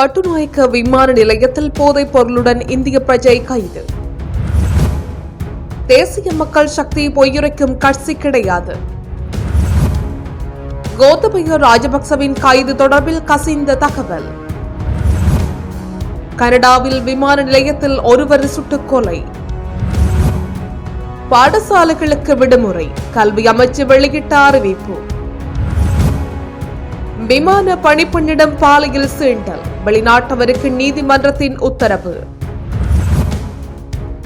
கட்டுநாயக்க விமான நிலையத்தில் போதைப் பொருளுடன் இந்திய பிரஜை கைது. தேசிய மக்கள் சக்தி பொய்யுரைக்கும் கட்சி கிடையாது. கோத்தபய ராஜபக்சவின் கைது தொடர்பில் கசிந்த தகவல். கனடாவில் விமான நிலையத்தில் ஒருவர் சுட்டுக் கொலை. பாடசாலைகளுக்கு விடுமுறை கல்வி அமைச்சு வெளியிட்ட அறிவிப்பு. விமான பணிப்பெண்ணிடம் பாலியல் சீண்டல். வெளிநாட்டவருக்கு நீதிமன்றத்தின் உத்தரவு.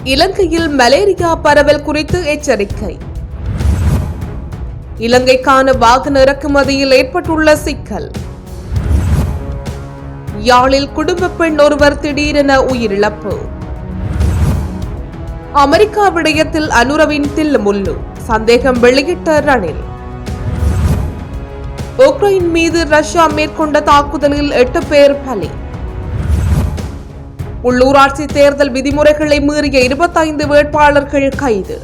இலங்கையில் மலேரியா பரவல் குறித்து எச்சரிக்கை. இலங்கைக்கான வாகன இறக்குமதியில் ஏற்பட்டுள்ள சிக்கல். யாழில் குடும்ப பெண் ஒருவர் திடீரென உயிரிழப்பு. அமெரிக்கா விடயத்தில் அனுரவின் தில்லு முல்லு சந்தேகம் வெளியிட்ட ரணில். உக்ரைன் மீது ரஷ்யா மேற்கொண்ட தாக்குதலில் எட்டு பேர் பலி. உள்ளூராட்சி தேர்தல் விதிமுறைகளை மீறிய இருபத்தைந்து வேட்பாளர்கள் கைது.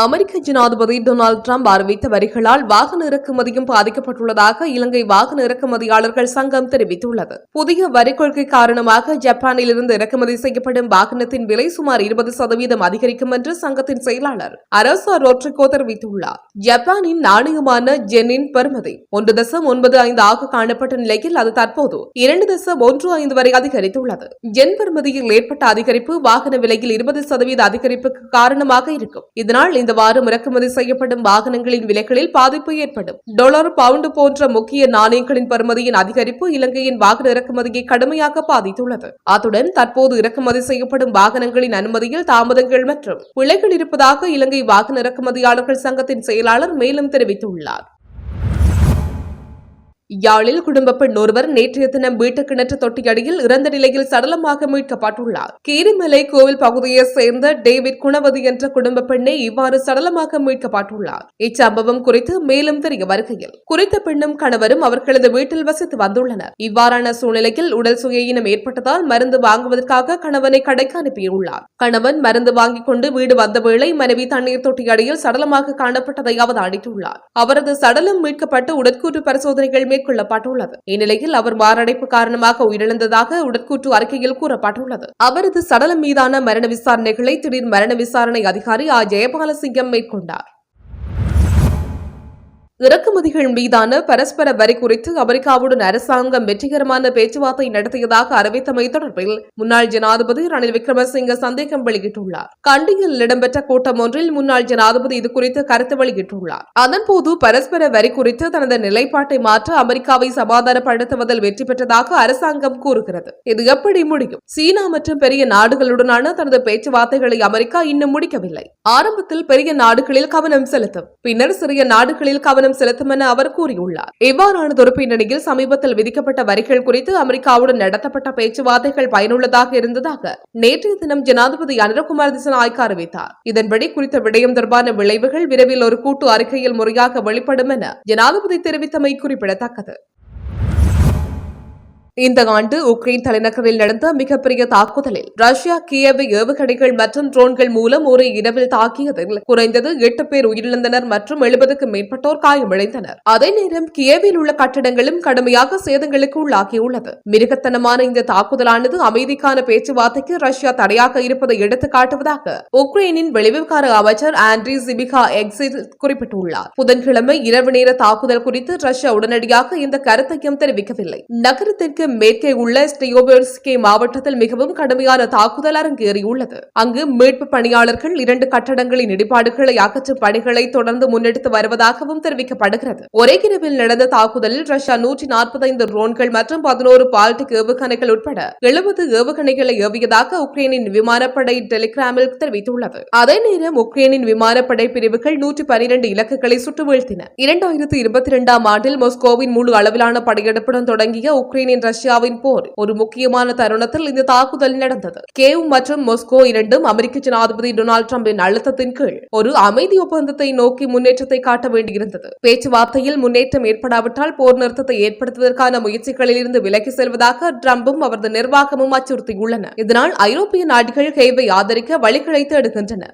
அமெரிக்க ஜனாதிபதி டொனால்டு டிரம்ப் அறிவித்த வரிகளால் வாகன இறக்குமதியும் பாதிக்கப்பட்டுள்ளதாக இலங்கை வாகன இறக்குமதியாளர்கள் சங்கம் தெரிவித்துள்ளது. புதிய வரி கொள்கை காரணமாக ஜப்பானில் இருந்து இறக்குமதி செய்யப்படும் வாகனத்தின் விலை சுமார் இருபது சதவீதம் அதிகரிக்கும் என்று சங்கத்தின் செயலாளர் அரசா ரோட்ரிகோ தெரிவித்துள்ளார். ஜப்பானின் நாணயமான ஜென்னின் பெருமதி ஒன்று தசம் ஒன்பது ஐந்து ஆக காணப்பட்ட நிலையில் அது தற்போது இரண்டு தசம் ஒன்று ஐந்து வரை அதிகரித்துள்ளது. ஜென் பெருமதியில் ஏற்பட்ட அதிகரிப்பு வாகன விலையில் இருபது சதவீத அதிகரிப்புக்கு காரணமாக இருக்கும். இதனால் இந்த வாரம் இறக்குமதி செய்யப்படும் வாகனங்களின் விலைகளில் பாதிப்பு ஏற்படும். டாலர் பவுண்டு போன்ற முக்கிய நாணயங்களின் பருமதியின் அதிகரிப்பு இலங்கையின் வாகன இறக்குமதியை கடுமையாக பாதித்துள்ளது. அத்துடன் தற்போது இறக்குமதி செய்யப்படும் வாகனங்களின் அனுமதியில் தாமதங்கள் மற்றும் பிழைகள் இருப்பதாக இலங்கை வாகன இறக்குமதியாளர்கள் சங்கத்தின் செயலாளர் மேலும் தெரிவித்துள்ளார். யாழில் குடும்ப பெண் ஒருவர் நேற்றைய தினம் வீட்டு கிணற்று தொட்டியடியில் இறந்த நிலையில் சடலமாக மீட்கப்பட்டுள்ளார். கீரிமலை கோவில் பகுதியைச் சேர்ந்த டேவிட் குணவதி என்ற குடும்ப பெண்ணை இவ்வாறு சடலமாக மீட்கப்பட்டுள்ளார். இச்சம்பவம் குறித்து மேலும் தெரிய வருகையில் குறித்த பெண்ணும் கணவரும் அவர்களது வீட்டில் வசித்து வந்துள்ளனர். இவ்வாறான சூழ்நிலையில் உடல் சுயயினம் ஏற்பட்டதால் மருந்து வாங்குவதற்காக கணவனை கடைக்கு அனுப்பியுள்ளார். கணவன் மருந்து வாங்கிக் கொண்டு வீடு வந்த வேளை மனைவி தண்ணீர் தொட்டியடியில் சடலமாக காணப்பட்டதை அவதானித்துள்ளார். அவரது சடலம் மீட்கப்பட்டு உடற்கூற்று பரிசோதனைகள் மேற்கொள்ளப்பட்டுள்ளது. இந்நிலையில் அவர் மாரடைப்பு காரணமாக உயிரிழந்ததாக உடற்கூற்று அறிக்கையில் கூறப்பட்டுள்ளது. அவரது சடலம் மீதான மரண விசாரணைகளை திடீர் மரண விசாரணை அதிகாரி ஆ. ஜெயபாலசிங்கம் மேற்கொண்டார். இறக்குமதிகள் மீதான பரஸ்பர வரி குறித்து அமெரிக்காவுடன் அரசாங்கம் வெற்றிகரமான பேச்சுவார்த்தை நடத்தியதாக அறிவித்தமை தொடர்பில் முன்னாள் ஜனாதிபதி ரணில் விக்ரமசிங்க சந்தேகம் வெளியிட்டுள்ளார். கண்டியில் இடம்பெற்ற கூட்டம் ஒன்றில் முன்னாள் ஜனாதிபதி இது குறித்து கருத்து வெளியிட்டுள்ளார். அதன்போது பரஸ்பர வரி குறித்து தனது நிலைப்பாட்டை மாற்ற அமெரிக்காவை சமாதானப்படுத்துவதில் வெற்றி பெற்றதாக அரசாங்கம் கூறுகிறது. இது எப்படி முடியும்? சீனா மற்றும் பெரிய நாடுகளுடனான தனது பேச்சுவார்த்தைகளை அமெரிக்கா இன்னும் முடிக்கவில்லை. ஆரம்பத்தில் பெரிய நாடுகளில் கவனம் செலுத்தும் பின்னர் சிறிய நாடுகளில் கவனம் செலுத்தும் என அவர் கூறியுள்ளார். இவ்வாறானதொரு பின்னணியில் சமீபத்தில் விதிக்கப்பட்ட வரிகள் குறித்து அமெரிக்காவுடன் நடத்தப்பட்ட பேச்சுவார்த்தைகள் பயனுள்ளதாக இருந்ததாக நேற்றைய தினம் ஜனாதிபதி அனுரகுமார் திசநாயக்க அறிவித்தார். இதன்படி குறித்த விடயம் தொடர்பான விளைவுகள் விரைவில் ஒரு கூட்டு அறிக்கையில் முறையாக வெளிப்படும் என ஜனாதிபதி தெரிவித்தமை குறிப்பிடத்தக்கது. இந்த ஆண்டு உக்ரைன் தலைநகரில் நடந்த மிகப்பெரிய தாக்குதலில் ரஷ்யா கியவை ஏவுகணைகள் மற்றும் ட்ரோன்கள் மூலம் ஒரு இரவில் தாக்கியதில் குறைந்தது எட்டு பேர் உயிரிழந்தனர் மற்றும் எழுபதுக்கும் மேற்பட்டோர் காயமடைந்தனர். அதே நேரம் கியவில் உள்ள கட்டடங்களும் கடுமையாக சேதங்களுக்கு உள்ளாகியுள்ளது. மிருகத்தனமான இந்த தாக்குதலானது அமைதிக்கான பேச்சுவார்த்தைக்கு ரஷ்யா தடையாக இருப்பதை எடுத்து காட்டுவதாக உக்ரைனின் வெளிவிவகார அமைச்சர் ஆண்ட்ரி சிபிகா எக்ஸில் குறிப்பிட்டுள்ளார். புதன்கிழமை இரவு நேர தாக்குதல் குறித்து ரஷ்யா உடனடியாக இந்த கருத்தையும் தெரிவிக்கவில்லை. நகரத்திற்கு மேற்கே உள்ள ஸ்டியோபெர்ஸ்கே மாவட்டத்தில் மிகவும் கடுமையான தாக்குதல் அரங்கேறியுள்ளது. அங்கு மீட்பு பணியாளர்கள் இரண்டு கட்டடங்களின் இடிபாடுகளை அகற்றும் பணிகளை தொடர்ந்து முன்னெடுத்து வருவதாகவும் தெரிவிக்கப்படுகிறது. ஒரே இரவில் நடந்த தாக்குதலில் ரஷ்யா நூற்றி நாற்பத்தைந்து ட்ரோன்கள் மற்றும் பதினோரு பால்டிக் ஏவுகணைகள் உட்பட எழுபது ஏவுகணைகளை ஏவியதாக உக்ரைனின் விமானப்படை டெலிகிராமில் தெரிவித்துள்ளது. அதே நேரம் உக்ரைனின் விமானப்படை பிரிவுகள் நூற்றி பனிரெண்டு இலக்குகளை சுட்டு வீழ்த்தின இரண்டாயிரத்தி இருபத்தி இரண்டாம் ஆண்டில் மொஸ்கோவின் முழு அளவிலான படையெடுப்புடன் தொடங்கிய உக்ரைனின் ரஷ்யாவின் போர் ஒரு முக்கியமான தருணத்தில் இந்த தாக்குதல் நடந்தது. கேவ் மற்றும் மொஸ்கோ இரண்டும் அமெரிக்க ஜனாதிபதி டொனால்டு டிரம்பின் அழுத்தத்தின் கீழ் ஒரு அமைதி ஒப்பந்தத்தை நோக்கி முன்னேற்றத்தை காட்ட வேண்டியிருந்தது. பேச்சுவார்த்தையில் முன்னேற்றம் ஏற்படாவிட்டால் போர் நிறுத்தத்தை ஏற்படுத்துவதற்கான முயற்சிகளில் இருந்து விலகி செல்வதாக டிரம்பும் அவரது நிர்வாகமும் அச்சுறுத்தியுள்ளன. இதனால் ஐரோப்பிய நாடுகள் கேவை ஆதரிக்க வழிகிழைத்து எடுக்கின்றன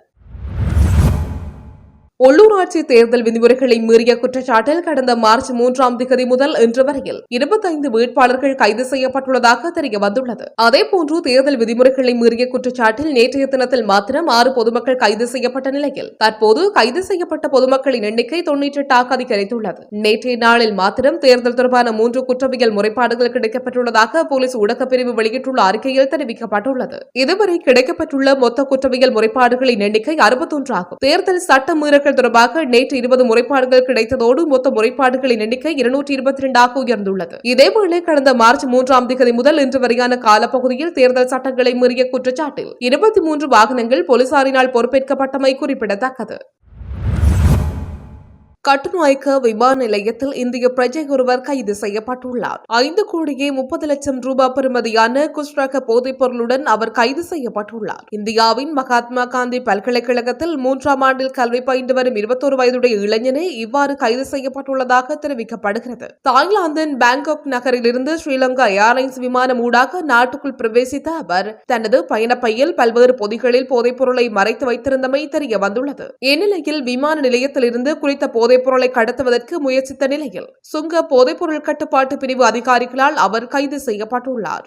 உள்ளூராட்சி தேர்தல் விதிமுறைகளை மீறிய குற்றச்சாட்டில் கடந்த மார்ச் மூன்றாம் திகதி முதல் இன்று வரையில் இருபத்தைந்து வேட்பாளர்கள் கைது செய்யப்பட்டுள்ளதாக தெரிய வந்துள்ளது. அதேபோன்று தேர்தல் விதிமுறைகளை மீறிய குற்றச்சாட்டில் நேற்றைய தினத்தில் மாத்திரம் ஆறு பொதுமக்கள் கைது செய்யப்பட்ட நிலையில் தற்போது கைது செய்யப்பட்ட பொதுமக்களின் எண்ணிக்கை தொன்னூற்றி எட்டாக அதிகரித்துள்ளது. நேற்றைய நாளில் மாத்திரம் தேர்தல் தொடர்பான மூன்று குற்றவியல் முறைப்பாடுகள் கிடைக்கப்பட்டுள்ளதாக போலீஸ் ஊடகப்பிரிவு வெளியிட்டுள்ள அறிக்கையில் தெரிவிக்கப்பட்டுள்ளது. இதுவரை கிடைக்கப்பட்டுள்ள மொத்த குற்றவியல் முறைப்பாடுகளின் எண்ணிக்கை அறுபத்தொன்றாகும் தேர்தல் சட்ட மீறல்கள் தொடர்பாக நேற்று இருபது முறைப்பாடுகள் கிடைத்ததோடு மொத்த முறைப்பாடுகளின் எண்ணிக்கை இருநூற்றி இருபத்தி இரண்டாக உயர்ந்துள்ளது. இதேவேளை கடந்த மார்ச் மூன்றாம் தேதி முதல் இன்று வரையான காலப்பகுதியில் தேர்தல் சட்டங்களை மீறிய குற்றச்சாட்டில் இருபத்தி மூன்று வாகனங்கள் போலீசாரினால் பொறுப்பேற்கப்பட்டமை குறிப்பிடத்தக்கது. கட்டுநாயக்க விமான நிலையத்தில் இந்திய பிரஜை ஒருவர் கைது செய்யப்பட்டுள்ளார். ஐந்து கோடியே முப்பது லட்சம் ரூபாய் பெறுமதியான குஷ்ரக போதைப் பொருளுடன் அவர் கைது செய்யப்பட்டுள்ளார். இந்தியாவின் மகாத்மா காந்தி பல்கலைக்கழகத்தில் மூன்றாம் ஆண்டில் கல்வி பயின்று வரும் இருபத்தோரு வயதுடைய இளைஞனே இவ்வாறு கைது செய்யப்பட்டுள்ளதாக தெரிவிக்கப்படுகிறது. தாய்லாந்தின் பேங்காக் நகரிலிருந்து ஸ்ரீலங்கா ஏர்லைன்ஸ் விமானம் ஊடாக நாட்டுக்குள் பிரவேசித்த அவர் தனது பயணப்பையில் பல்வேறு பொதிகளில் போதைப் பொருளை மறைத்து வைத்திருந்தமை தெரிய வந்துள்ளது இந்நிலையில் விமான நிலையத்திலிருந்து குறித்த போதை போதைப்பொருளை கடத்துவதற்கு முயற்சித்த நிலையில் சுங்க போதைப்பொருள் கட்டுப்பாட்டு பிரிவு அதிகாரிகளால் அவர் கைது செய்யப்பட்டுள்ளார்.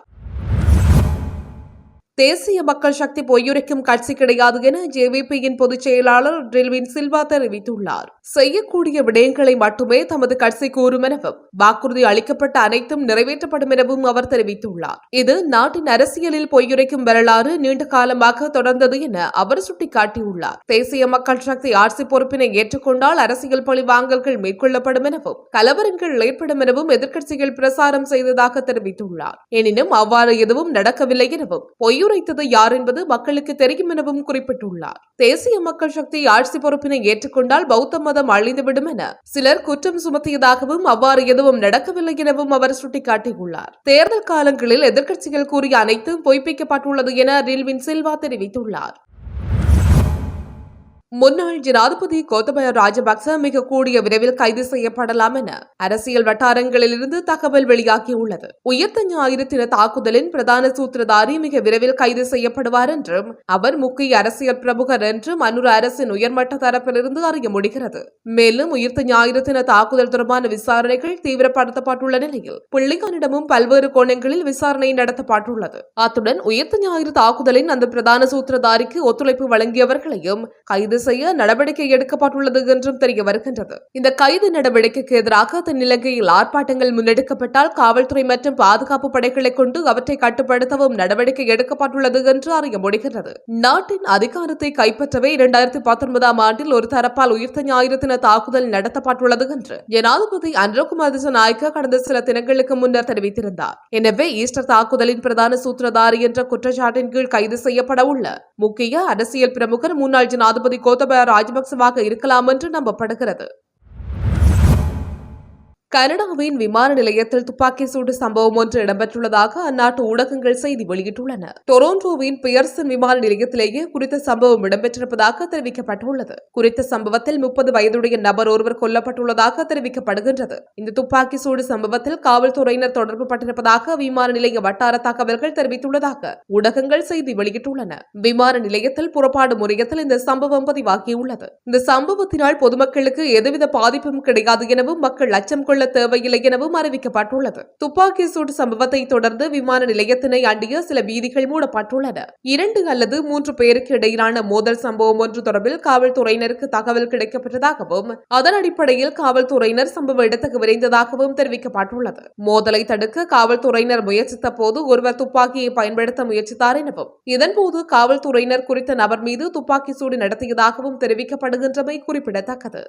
தேசிய மக்கள் சக்தி பொய்யுரைக்கும் கட்சி கிடையாது என ஜேவிபியின் பொதுச் செயலாளர் டில்வின் சில்வா தெரிவித்துள்ளார். செய்யக்கூடிய விடயங்களை மட்டுமே தமது கட்சி கூறும் எனவும் வாக்குறுதி அளிக்கப்பட்ட அனைத்தும் நிறைவேற்றப்படும் எனவும் அவர் தெரிவித்துள்ளார். இது நாட்டின் அரசியலில் பொய்யுரைக்கும் வரலாறு நீண்ட காலமாக தொடர்ந்தது என அவர் சுட்டிக்காட்டியுள்ளார். தேசிய மக்கள் சக்தி ஆட்சி பொறுப்பினை ஏற்றுக்கொண்டால் அரசியல் பழிவாங்கல்கள் மேற்கொள்ளப்படும் எனவும் கலவரங்கள் ஏற்படும் எனவும் எதிர்க்கட்சிகள் பிரசாரம் செய்ததாக தெரிவித்துள்ளார். எனினும் அவ்வாறு எதுவும் நடக்கவில்லை எனவும் பொய் கையுரைத்தது யார் என்பது மக்களுக்கு தெரியும் எனவும் குறிப்பிட்டுள்ளார். தேசிய மக்கள் சக்தி ஆட்சி பொறுப்பினை ஏற்றுக்கொண்டால் பௌத்த மதம் அழிந்துவிடும் என சிலர் குற்றம் சுமத்தியதாகவும் அவ்வாறு எதுவும் நடக்கவில்லை எனவும் அவர் சுட்டிக்காட்டியுள்ளார். தேர்தல் காலங்களில் எதிர்க்கட்சிகள் கூறிய அனைத்தும் பொய்ப்பிக்கப்பட்டுள்ளது என ரில்வின் சில்வா தெரிவித்துள்ளார். முன்னாள் ஜனாதிபதி கோத்தபய ராஜபக்ச மிக கூடிய விரைவில் கைது செய்யப்படலாம் என அரசியல் வட்டாரங்களிலிருந்து தகவல் வெளியாகியுள்ளது. உயர்த்த ஞாயிறு தின தாக்குதலின் பிரதான சூத்திரதாரி மிக விரைவில் கைது செய்யப்படுவார் என்றும் அவர் முக்கிய அரசியல் பிரமுகர் என்றும் அனுர அரசின் உயர்மட்ட தரப்பிலிருந்து அறிய முடிகிறது. மேலும் உயிர்த்த ஞாயிறு தின தாக்குதல் தொடர்பான விசாரணைகள் தீவிரப்படுத்தப்பட்டுள்ள நிலையில் பிள்ளைகளிடமும் பல்வேறு கோணங்களில் விசாரணை நடத்தப்பட்டுள்ளது. அத்துடன் உயிர்த்த ஞாயிறு தாக்குதலின் அந்த பிரதான சூத்திரதாரிக்கு ஒத்துழைப்பு வழங்கியவர்களையும் கைது செய்ய நடவடிக்கை எடுக்கப்பட்டுள்ளது என்றும் தெரிய வருகின்றது. இந்த கைது நடவடிக்கைக்கு எதிராக தென்னிலங்கையில் ஆர்ப்பாட்டங்கள் முன்னெடுக்கப்பட்டால் காவல்துறை மற்றும் பாதுகாப்பு படைகளை கொண்டு அவற்றை கட்டுப்படுத்தவும் நடவடிக்கை எடுக்கப்பட்டுள்ளது என்று அறிய முடிகிறது நாட்டின் அதிகாரத்தை கைப்பற்றவே இரண்டாயிரத்தி பத்தொன்பதாம் ஆண்டில் ஒரு தரப்பால் உயிர்த்த ஞாயிறு தின தாக்குதல் நடத்தப்பட்டுள்ளது என்று ஜனாதிபதி அன்ரோகுமார் திசநாயக்க கடந்த சில தினங்களுக்கு முன்னர் தெரிவித்திருந்தார். எனவே ஈஸ்டர் தாக்குதலின் பிரதான சூத்திரதாரி என்ற குற்றச்சாட்டின் கீழ் கைது செய்யப்பட உள்ள முக்கிய அரசியல் பிரமுகர் முன்னாள் ஜனாதிபதி கோ கோத்தபய ராஜபக்சவாக இருக்கலாம் என்று நம்பப்படுகிறது. கனடாவின் விமான நிலையத்தில் துப்பாக்கி சூடு சம்பவம் ஒன்று இடம்பெற்றுள்ளதாக அந்நாட்டு ஊடகங்கள் செய்தி வெளியிட்டுள்ளன. டொரோண்டோவின் பியர்சன் விமான நிலையத்திலேயே குறித்த சம்பவம் இடம்பெற்றிருப்பதாக தெரிவிக்கப்பட்டுள்ளது. குறித்த சம்பவத்தில் முப்பது வயதுடைய நபர் ஒருவர் கொல்லப்பட்டுள்ளதாக தெரிவிக்கப்படுகின்றது. இந்த துப்பாக்கி சூடு சம்பவத்தில் காவல்துறையினர் தொடர்பு பட்டிருப்பதாக விமான நிலைய வட்டார தகவல்கள் தெரிவித்துள்ளதாக ஊடகங்கள் செய்தி வெளியிட்டுள்ளன. விமான நிலையத்தில் புறப்பாடு முறையத்தில் இந்த சம்பவம் பதிவாகியுள்ளது. இந்த சம்பவத்தினால் பொதுமக்களுக்கு எதுவித பாதிப்பும் கிடையாது எனவும் மக்கள் அச்சம் கொள்ள தேவையில்லை எனவும் அறிவிக்கப்பட்டுள்ளது. துப்பாக்கி சூடு சம்பவத்தை தொடர்ந்து விமான நிலையத்தினை அண்டிய சில வீதிகள் மூடப்பட்டுள்ளன. இரண்டு அல்லது மூன்று பேருக்கு இடையிலான மோதல் சம்பவம் ஒன்று தொடர்பில் காவல்துறையினருக்கு தகவல் கிடைக்கப்பட்டதாகவும் அதன் அடிப்படையில் காவல்துறையினர் சம்பவ இடத்துக்கு விரைந்ததாகவும் தெரிவிக்கப்பட்டுள்ளது. மோதலை தடுக்க காவல்துறையினர் முயற்சித்த போது ஒருவர் துப்பாக்கியை பயன்படுத்த முயற்சித்தார் எனவும் இதன்போது காவல்துறையினர் குறித்த நபர் மீது துப்பாக்கி சூடு நடத்தியதாகவும் தெரிவிக்கப்படுகின்றமை குறிப்பிடத்தக்கது.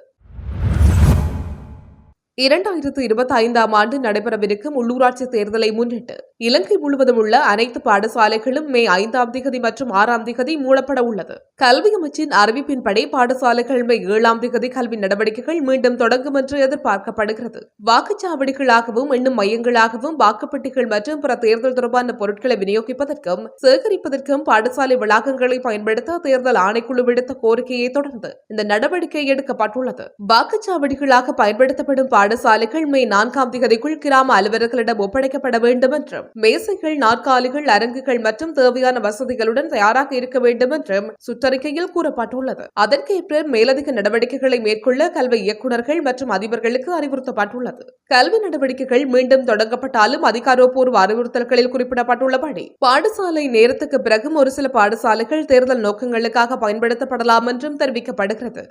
இரண்டாயிரத்து இருபத்தி ஐந்தாம் ஆண்டு நடைபெறவிருக்கும் உள்ளூராட்சி தேர்தலை முன்னிட்டு இலங்கை முழுவதும் உள்ள அனைத்து பாடசாலைகளும் மே ஐந்தாம் திகதி மற்றும் ஆறாம் திகதி மூடப்பட உள்ளது. கல்வி அமைச்சின் அறிவிப்பின்படி பாடசாலைகள் மே ஏழாம் திகதி கல்வி நடவடிக்கைகள் மீண்டும் தொடங்கும் என்று எதிர்பார்க்கப்படுகிறது. வாக்குச்சாவடிகளாகவும் எண்ணும் மையங்களாகவும் வாக்குப்பெட்டிகள் மற்றும் பிற தேர்தல் தொடர்பான பொருட்களை விநியோகிப்பதற்கும் சேகரிப்பதற்கும் பாடசாலை வளாகங்களை பயன்படுத்த தேர்தல் ஆணைக்குழு விடுத்த கோரிக்கையை தொடர்ந்து இந்த நடவடிக்கை எடுக்கப்பட்டுள்ளது. வாக்குச்சாவடிகளாக பயன்படுத்தப்படும் பாடசாலைகள் மே நான்காம் திகதிக்குள் கிராம அலுவலர்களிடம் ஒப்படைக்கப்பட வேண்டும் என்றும் என்றும் மேசைகள் நாற்காலிகள் அரங்குகள் மற்றும் தேவையான வசதிகளுடன் தயாராக இருக்க வேண்டும் என்றும் சுற்றறிக்கையில் கூறப்பட்டுள்ளது. அதற்கேற்ற மேலதிக நடவடிக்கைகளை மேற்கொள்ள கல்வி இயக்குநர்கள் மற்றும் அதிபர்களுக்கு அறிவுறுத்தப்பட்டுள்ளது. கல்வி நடவடிக்கைகள் மீண்டும் தொடங்கப்பட்டாலும் அதிகாரப்பூர்வ அறிவுறுத்தல்களில் குறிப்பிடப்பட்டுள்ளபடி பாடசாலை நேரத்துக்கு பிறகும் ஒரு சில பாடசாலைகள் தேர்தல் நோக்கங்களுக்காக பயன்படுத்தப்படலாம் என்றும் தெரிவிக்கப்படுகிறது.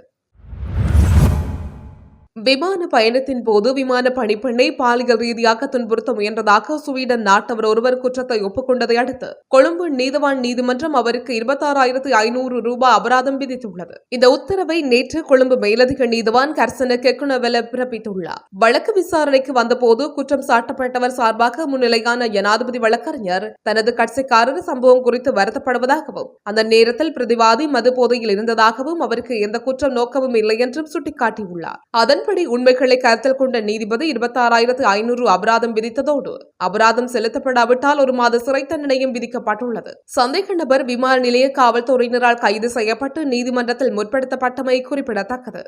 விமான பயணத்தின் போது விமான பணிப்பெண்ணை பாலியல் ரீதியாக துன்புறுத்த முயன்றதாக ஸ்வீடன் நாட்டவர் ஒருவர் குற்றத்தை ஒப்புக்கொண்டதை அடுத்து கொழும்பு நீதவான் நீதிமன்றம் அவருக்கு இருபத்தாறாயிரத்து ஐநூறு ரூபாய் அபராதம் விதித்துள்ளது. இந்த உத்தரவை நேற்று கொழும்பு மேலதிக நீதவான் கர்சன கெக்குனவெல பிறப்பித்துள்ளார். வழக்கு விசாரணைக்கு வந்தபோது குற்றம் சாட்டப்பட்டவர் சார்பாக முன்னிலையான ஜனாதிபதி வழக்கறிஞர் தனது கட்சிக்காரர் சம்பவம் குறித்து வருத்தப்படுவதாகவும் அந்த நேரத்தில் பிரதிவாதி மது போதையில் இருந்ததாகவும் அவருக்கு எந்த குற்றம் நோக்கமும் இல்லை என்றும் சுட்டிக்காட்டியுள்ளார். அதன் அதன்படி உண்மைகளை கருத்தில் கொண்ட நீதிபதி இருபத்தாறாயிரத்து ஐநூறு அபராதம் விதித்ததோடு அபராதம் செலுத்தப்படாவிட்டால் ஒரு மாத சிறை தண்டனையும் விதிக்கப்பட்டுள்ளது. சந்தேக நபர் விமான நிலைய காவல்துறையினரால் கைது செய்யப்பட்டு நீதிமன்றத்தில் முற்படுத்தப்பட்டமை குறிப்பிடத்தக்கது.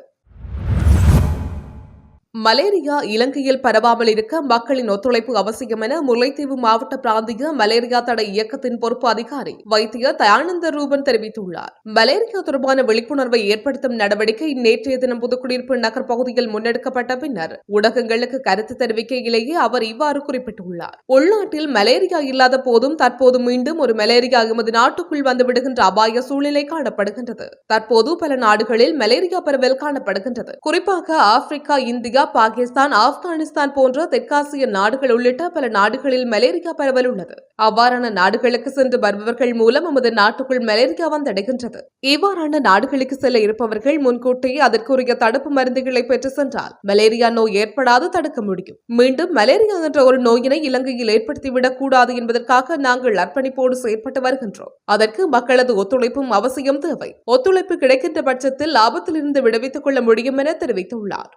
மலேரியா இலங்கையில் பரவாமல் இருக்க மக்களின் ஒத்துழைப்பு அவசியம் என முல்லைத்தீவு மாவட்ட பிராந்திய மலேரியா தடை இயக்கத்தின் பொறுப்பு அதிகாரி வைத்திய தயானந்த ரூபன் தெரிவித்துள்ளார். மலேரியா தொடர்பான விழிப்புணர்வை ஏற்படுத்தும் நடவடிக்கை நேற்றைய தினம் புதுக்குடியிருப்பு நகர் பகுதியில் முன்னெடுக்கப்பட்ட பின்னர் ஊடகங்களுக்கு கருத்து தெரிவிக்கையிலேயே அவர் இவ்வாறு குறிப்பிட்டுள்ளார். உள்நாட்டில் மலேரியா இல்லாத போதும் தற்போது மீண்டும் ஒரு மலேரியா எமது நாட்டுக்குள் வந்துவிடுகின்ற அபாய சூழ்நிலை காணப்படுகின்றது. தற்போது பல நாடுகளில் மலேரியா பரவல் காணப்படுகின்றது. குறிப்பாக Africa India India Pakistan Afghanistan போன்ற தெற்காசிய நாடுகள் உள்ளிட்ட பல நாடுகளில் மலேரியா பரவல் உள்ளது. அவ்வாறான நாடுகளுக்கு சென்று வருபவர்கள் மூலம் நமது நாட்டுக்குள் மலேரியா வந்தடைகின்றது. இவ்வாறான நாடுகளுக்கு செல்ல இருப்பவர்கள் முன்கூட்டியே அதற்குரிய தடுப்பு மருந்துகளை பெற்று சென்றால் மலேரியா நோய் ஏற்படாது தடுக்க முடியும். மீண்டும் மலேரியா என்ற ஒரு நோயினை இலங்கையில் ஏற்படுத்திவிடக் கூடாது என்பதற்காக நாங்கள் அர்ப்பணிப்போடு செயற்பட்டு வருகின்றோம். அதற்கு மக்களது ஒத்துழைப்பும் அவசியம் தேவை. ஒத்துழைப்பு கிடைக்கின்ற பட்சத்தில் லாபத்திலிருந்து விடுவித்துக் கொள்ள முடியும் என தெரிவித்துள்ளார்.